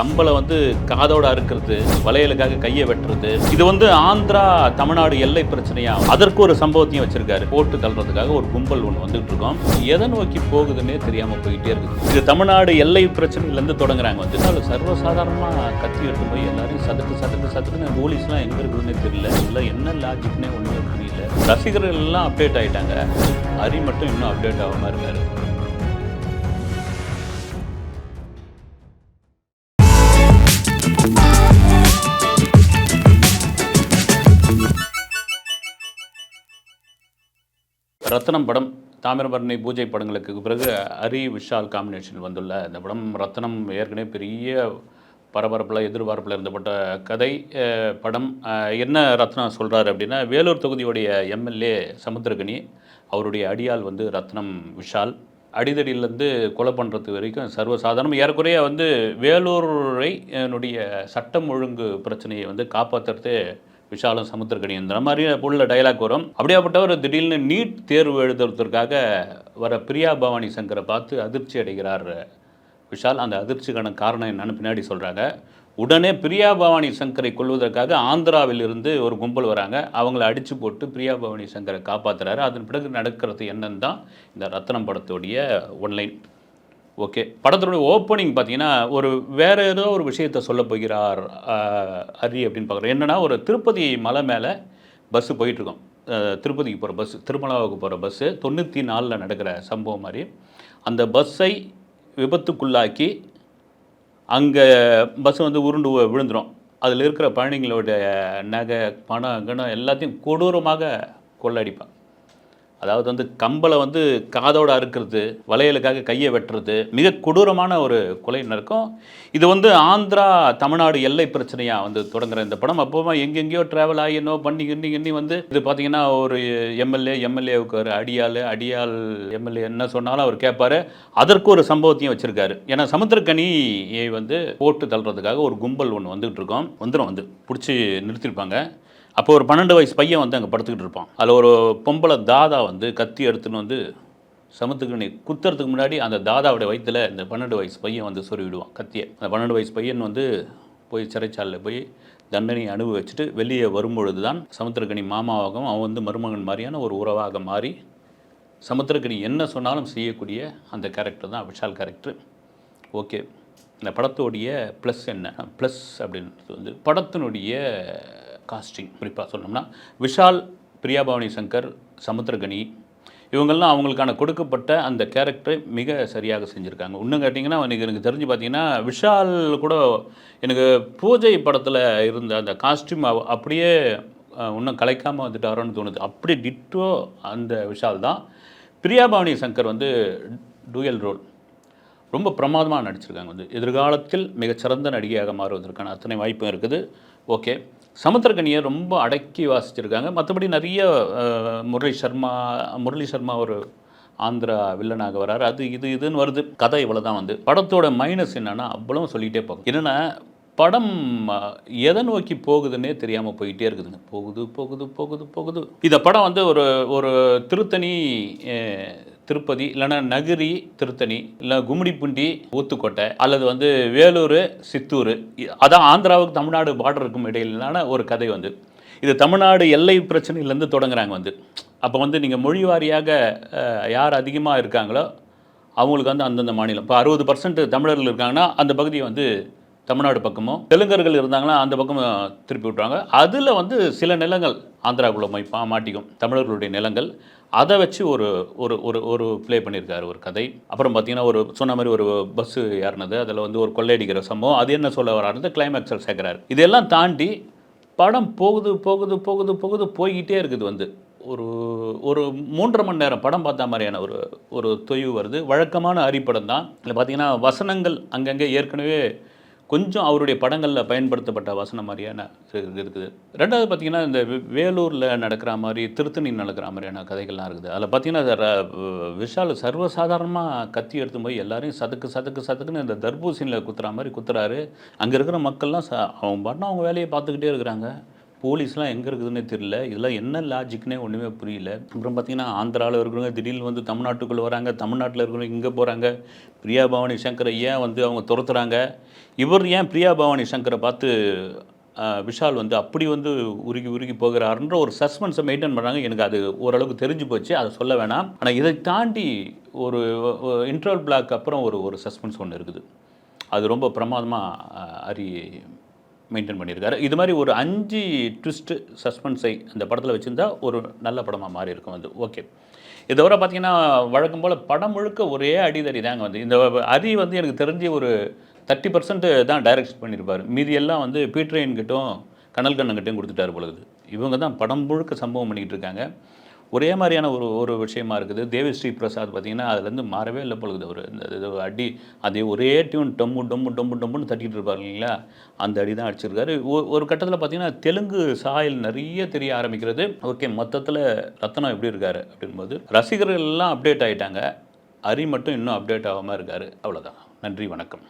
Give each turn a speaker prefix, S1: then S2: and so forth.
S1: கம்பளை வந்து காதோட அறுக்கிறது வளையலுக்காக கையை வெட்டுறது. இது வந்து ஆந்திரா தமிழ்நாடு எல்லை பிரச்சனையா? அதற்கு ஒரு சம்பவத்தையும் வச்சிருக்காரு. போட்டு தள்ளுறதுக்காக ஒரு கும்பல் ஒன்று வந்துட்டு இருக்கோம். எதை நோக்கி போகுதுன்னே தெரியாம போயிட்டே இருக்குது. இது தமிழ்நாடு எல்லை பிரச்சனையில இருந்து தொடங்குறாங்க. வந்து அது சர்வசாதாரணமா கத்தி எடுத்து போய் எல்லாரையும் சதுக்கு சதுக்கு சதுக்குன்னு போலீஸ்லாம் எங்க இருக்குதுன்னே தெரியல. இல்லை என்ன லாஜிக்னே ஒன்றுமே புரியல. ரசிகர்கள் எல்லாம் அப்டேட் ஆயிட்டாங்க. ஹரி மட்டும் இன்னும் அப்டேட் ஆகாம இருக்காரு. ரத்னம் படம் தாமிரபரணி பூஜை படங்களுக்கு பிறகு ஹரி விஷால் காம்பினேஷன் வந்துள்ள இந்த படம். ரத்னம் ஏற்கனவே பெரிய பரபரப்பில் எதிர்பார்ப்பில் இருந்தப்பட்ட கதை படம். என்ன ரத்னம் சொல்கிறாரு அப்படின்னா வேலூர் தொகுதியுடைய எம்எல்ஏ சமுத்திரகனி அவருடைய அடியால் வந்து ரத்னம் விஷால். அடிதடியிலேருந்து கொலை பண்ணுறது வரைக்கும் சர்வசாதாரணம். ஏறக்குறைய வந்து வேலூரை என்னுடைய சட்டம் ஒழுங்கு பிரச்சனையை வந்து காப்பாற்றுறதே விஷாலும் சமுத்திரக்கணி இந்த மாதிரி உள்ள டைலாக் வரும். அப்படியாப்பட்டவர் திடீர்னு நீட் தேர்வு எழுதுறதுக்காக வர பிரியா பவானி சங்கரை பார்த்து அதிர்ச்சி அடைகிறார். விஷால் அந்த அதிர்ச்சிக்கான காரணம் என்னன்னு பின்னாடி சொல்கிறாங்க உடனே பிரியா பவானி சங்கரை கொல்வதற்காக ஆந்திராவில் இருந்து ஒரு கும்பல் வராங்க. அவங்கள அடித்து போட்டு பிரியா பவானி சங்கரை காப்பாத்துறாரு. அதன் பிறகு நடக்கிறது என்னன்னு தான் இந்த ரத்னம் படத்துடைய ஒன்லைன். ஓகே. படத்தினுடைய ஓப்பனிங் பார்த்தீங்கன்னா ஒரு வேற ஏதோ ஒரு விஷயத்த சொல்ல போகிறார் ஹரி அப்படின்னு பார்க்குறோம். என்னென்னா ஒரு திருப்பதி மலை மேலே பஸ்ஸு போயிட்டுருக்கோம். திருப்பதிக்கு போகிற பஸ்ஸு திருமலாவுக்கு போகிற பஸ்ஸு தொண்ணூற்றி நாலில் நடக்கிற சம்பவம் மாதிரி. அந்த பஸ்ஸை விபத்துக்குள்ளாக்கி அங்கே பஸ் வந்து உருண்டு விழுந்துடும் விழுந்துரும். அதில் இருக்கிற பயணிகளோட நகை பணம் கணம் எல்லாத்தையும் கொடூரமாக கொள்ளடிப்பான். அதாவது வந்து கம்பளை வந்து காதோடு அறுக்கிறது வளையலுக்காக கையை வெட்டுறது மிக கொடூரமான ஒரு கொலை நடக்கும். இது வந்து ஆந்திரா தமிழ்நாடு எல்லை பிரச்சனையாக வந்து தொடங்குற இந்த படம். அப்போமா எங்கெங்கேயோ ட்ராவல் ஆகி என்னோ பண்ணி கிண்ணி கிண்ணி வந்து இது பார்த்தீங்கன்னா ஒரு எம்எல்ஏ எம்எல்ஏவுக்கு ஒரு அடியாள் அடியாள் எம்எல்ஏ என்ன சொன்னாலும் அவர் கேட்பார் அதற்கு ஒரு சம்பவத்தையும் வச்சுருக்காரு. ஏன்னா சமுத்திரக்கனியை வந்து போட்டு தள்ளுறதுக்காக ஒரு கும்பல் ஒன்று வந்துகிட்டு இருக்கோம். வந்துடும் வந்து பிடிச்சி நிறுத்தியிருப்பாங்க அப்போ ஒரு பன்னெண்டு வயசு பையன் வந்து அங்கே படுத்துக்கிட்டு இருப்பான். அதில் ஒரு பொம்பளை தாதா வந்து கத்தி எடுத்துன்னு வந்து சமுத்துக்கு குத்துறதுக்கு முன்னாடி அந்த தாதாவுடைய வயிற்றில் இந்த பன்னெண்டு வயசு பையன் வந்து சொருவிடுவான் கத்தியை. அந்த பன்னெண்டு வயசு பையன் வந்து போய் சிறைச்சாலையில் போய் தண்டனையை அனுபவிச்சுட்டு வெளியே வரும்பொழுது தான் சமுத்திரக்கனி மாமாவாகவும் அவன் வந்து மருமகன் மாதிரியான ஒரு உறவாக மாறி சமுத்திரக்கனி என்ன சொன்னாலும் செய்யக்கூடிய அந்த கேரக்டர் தான் விஷால் கேரக்டர் ஓகே இந்த படத்தோடைய ப்ளஸ் என்ன? ப்ளஸ் அப்படின்றது வந்து படத்தினுடைய காஸ்டிங் குறிப்பாக சொல்லணும்னா விஷால் பிரியாபவானி சங்கர் சமுத்திரகனி இவங்கெல்லாம் அவங்களுக்கான கொடுக்கப்பட்ட அந்த கேரக்டரை மிக சரியாக செஞ்சுருக்காங்க. இன்னும் கேட்டிங்கன்னா எனக்கு எனக்கு தெரிஞ்சு பார்த்தீங்கன்னா விஷால் கூட எனக்கு பூஜை படத்தில் இருந்த அந்த காஸ்டியூம் அப்படியே இன்னும் கலைக்காமல் வந்துட்டாரோன்னு தோணுது. அப்படி டிட்டோ அந்த விஷால் தான். பிரியாபவானி சங்கர் வந்து டூயல் ரோல். ரொம்ப பிரமாதமாக நடிச்சிருக்காங்க வந்து. எதிர்காலத்தில் மிகச்சிறந்த நடிகையாக மாறுவதற்கான அத்தனை வாய்ப்பும் இருக்குது. ஓகே. சமுத்திரகனியை ரொம்ப அடக்கி வாசிச்சிருக்காங்க. மற்றபடி நிறைய முரளி சர்மா முரளி சர்மா ஒரு ஆந்திரா வில்லனாக வராரு. அது இது இதுன்னு வருது. கதை இவ்வளோ தான் வந்து. படத்தோட மைனஸ் என்னென்னா அவ்வளோ சொல்லிகிட்டே போகும். என்னென்னா படம் எதை நோக்கி போகுதுன்னே தெரியாமல் போயிட்டே இருக்குதுங்க. போகுது போகுது போகுது போகுது. இந்த படம் வந்து ஒரு ஒரு திருத்தணி திருப்பதி இல்லைன்னா நகிரி திருத்தணி இல்லை கும்மிடிப்பூண்டி ஊத்துக்கோட்டை அல்லது வந்து வேலூர் சித்தூர் அதான் ஆந்திராவுக்கு தமிழ்நாடு பார்டருக்கும் இடையிலான ஒரு கதை வந்து. இது தமிழ்நாடு எல்லை பிரச்சனையிலேருந்து தொடங்குறாங்க வந்து. அப்போ வந்து நீங்கள் மொழி வாரியாக யார் அதிகமாக இருக்காங்களோ அவங்களுக்கு வந்து அந்தந்த மாநிலம். இப்போ அறுபது பர்சன்ட் தமிழர்கள் இருக்காங்கன்னா அந்த பகுதியை வந்து தமிழ்நாடு பக்கமும் தெலுங்கர்கள் இருந்தாங்கன்னா அந்த பக்கம் திருப்பி விட்ருவாங்க அதில் வந்து சில நிலங்கள் ஆந்திராக்குள்ளே போய் பா மாட்டிக்கும். தமிழர்களுடைய நிலங்கள். அதை வச்சு ஒரு ஒரு ஒரு ஒரு ப்ளே பண்ணியிருக்காரு ஒரு கதை. அப்புறம் பார்த்தீங்கன்னா ஒரு சொன்ன மாதிரி ஒரு பஸ்ஸு ஏறினது. அதில் வந்து ஒரு கொள்ளையடிக்கிற சம்பவம். அது என்ன சொல்ல வராருன்னு கிளைமேக்ஸில் சேர்க்குறாரு. இதெல்லாம் தாண்டி படம் போகுது போகுது போகுது போகுது போய்கிட்டே இருக்குது வந்து. ஒரு ஒரு மூன்றரை மணி நேரம் படம் பார்த்த மாதிரியான ஒரு ஒரு தொய்வு வருது. வழக்கமான அரிப்படம் தான். இல்லை பார்த்தீங்கன்னா வசனங்கள் அங்கங்கே ஏற்கனவே கொஞ்சம் அவருடைய படங்களில் பயன்படுத்தப்பட்ட வசனம் மாதிரியான இது இருக்குது. ரெண்டாவது பார்த்தீங்கன்னா இந்த வேலூரில் நடக்கிற மாதிரி திருத்தணி நடக்கிற மாதிரியான கதைகள்லாம் இருக்குது. அதில் பார்த்தீங்கன்னா விஷால் சர்வசாதாரணமாக கத்தி எடுத்து போய் எல்லாரையும் சதுக்கு சதுக்கு சதுக்குன்னு இந்த தர்பூசணியில் குத்துற மாதிரி குத்துறாரு. அங்கே இருக்கிற மக்கள்லாம் ச அவங்க பாட்டினா அவங்க வேலையை பார்த்துக்கிட்டே இருக்கிறாங்க. போலீஸ்லாம் எங்கே இருக்குதுன்னே தெரியல. இதெல்லாம் என்ன லாஜிக்னே ஒன்றுமே புரியல. அப்புறம் பார்த்தீங்கன்னா ஆந்திராவில் இருக்கிறவங்க திடீர்னு வந்து தமிழ்நாட்டுக்குள்ளே வராங்க தமிழ்நாட்டில் இருக்கிறவங்க இங்கே போகிறாங்க பிரியா பவானி சங்கரை ஏன் வந்து அவங்க துரத்துறாங்க? இவர் ஏன் பிரியா பவானி சங்கரை பார்த்து விஷால் வந்து அப்படி வந்து உருகி உருகி போகிறாருன்ற ஒரு சஸ்பென்ஸை மெயின்டைன் பண்ணுறாங்க எனக்கு அது ஓரளவுக்கு தெரிஞ்சு போச்சு. அதை சொல்ல வேணாம். ஆனால் இதை தாண்டி ஒரு இன்டர்வல் பிளாக் அப்புறம் ஒரு ஒரு சஸ்பென்ஸ் ஒன்று இருக்குது. அது ரொம்ப பிரமாதமாக அரி மெயின்டைன் பண்ணியிருக்காரு. இது மாதிரி ஒரு அஞ்சு ட்விஸ்ட்டு சஸ்பென்ஸை அந்த படத்தில் வச்சுருந்தா ஒரு நல்ல படமாக மாறி இருக்கும் அது. ஓகே இதை வர பார்த்தீங்கன்னா வழக்கம் போல் படம் முழுக்க ஒரே அடிதடி தாங்க வந்து. இந்த அரி வந்து எனக்கு தெரிஞ்சு ஒரு தேர்ட்டி பர்சன்ட் தான் டைரக்ஷன் பண்ணியிருப்பார் மீதி எல்லாம் வந்து பீட்ரைன்கிட்டும் கனல் கண்ணங்கிட்டையும் கொடுத்துட்டாரு பொழுது இவங்க தான் படம் முழுக்க சம்பவம் பண்ணிக்கிட்டு இருக்காங்க. ஒரே மாதிரியான ஒரு ஒரு விஷயமா இருக்குது. தேவிஸ்ரீ பிரசாத் பார்த்தீங்கன்னா அதுலேருந்து மாறவே இல்லை பொழுது அவர் இந்த இது அடி அதே ஒரே டியூன் டொம்மு டொம்மு டொம்மு டொம்முன்னு தட்டிட்டு இருப்பார் இல்லைங்களா? அந்த அடி தான் அடிச்சிருக்காரு. ஒ- ஒரு கட்டத்தில் பார்த்தீங்கன்னா தெலுங்கு சாயல் நிறைய தெரிய ஆரம்பிக்கிறது. ஓகே மொத்தத்தில் ரத்தனம் எப்படி இருக்காரு அப்படின்போது ரசிகர்கள் எல்லாம் அப்டேட் ஆகிட்டாங்க அரி மட்டும் இன்னும் அப்டேட் ஆகாமல் இருக்காரு. அவ்வளோதான் நன்றி வணக்கம்.